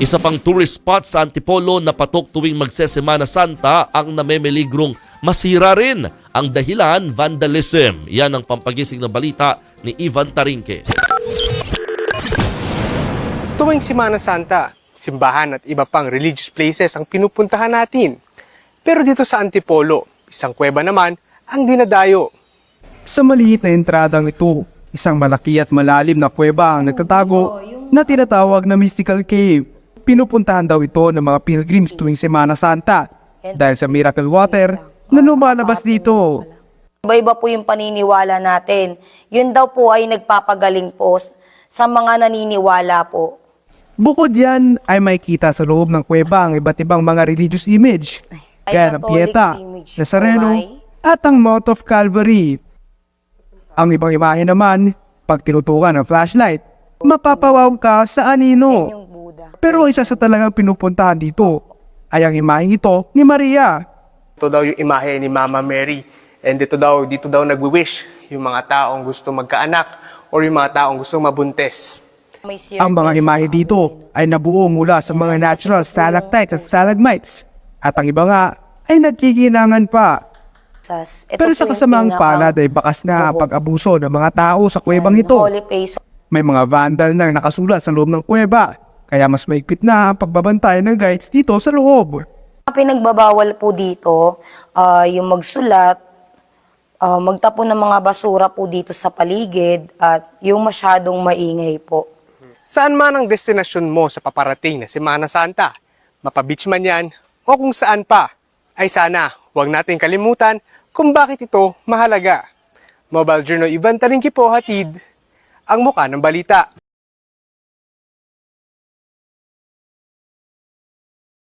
Isa pang tourist spot sa Antipolo na patok tuwing magsesemana Santa ang namemeligrong masira rin. Ang dahilan, vandalism. Yan ang pampagising na balita ni Ivan Tarinque. Tuwing Simana Santa, simbahan at iba pang religious places ang pinupuntahan natin. Pero dito sa Antipolo, isang kuweba naman ang dinadayo. Sa maliit na entradang ito, isang malaki at malalim na kuweba ang nagtatago na tinatawag na Mystical Cave. Pinupuntahan daw ito ng mga pilgrims tuwing Semana Santa dahil sa miracle water na lumalabas dito. Iba-iba po yung paniniwala natin. Yun daw po ay nagpapagaling po sa mga naniniwala po. Bukod yan ay may kita sa loob ng kuweba ang iba't ibang mga religious image Ay, gaya ng Pieta. Nazareno at ang Mount of Calvary. Ang ibang imahe naman, pag tinutukan ng flashlight, mapapawaw ka sa anino. Pero isa sa talagang pinupuntahan dito ay ang imaheng ito ni Maria. Ito daw yung imahe ni Mama Mary. And dito daw, dito daw nagwi-wish yung mga taong gusto magkaanak or yung mga taong gusto mabuntes. Ang mga imahe dito ay nabuo mula sa mga natural stalactites at stalagmites. At ang iba nga ay nagkikinangan pa. Pero sa pinaka- palad ay bakas na pag-abuso ng mga tao sa kuwebang ito. May mga vandal na nakasulat sa loob ng kuweba. Kaya mas maigpit na ang pagbabantay ng guides dito sa loob. Ang pinagbabawal po dito, ah, yung magsulat, ah, magtapon ng mga basura po dito sa paligid, at yung masyadong maingay po. Saan man ang destinasyon mo sa paparating na Semana Santa, mapa-beach man yan o kung saan pa, ay sana huwag natin kalimutan kung bakit ito mahalaga. Mobile Journal Ivan Taringki po hatid ang muka ng balita.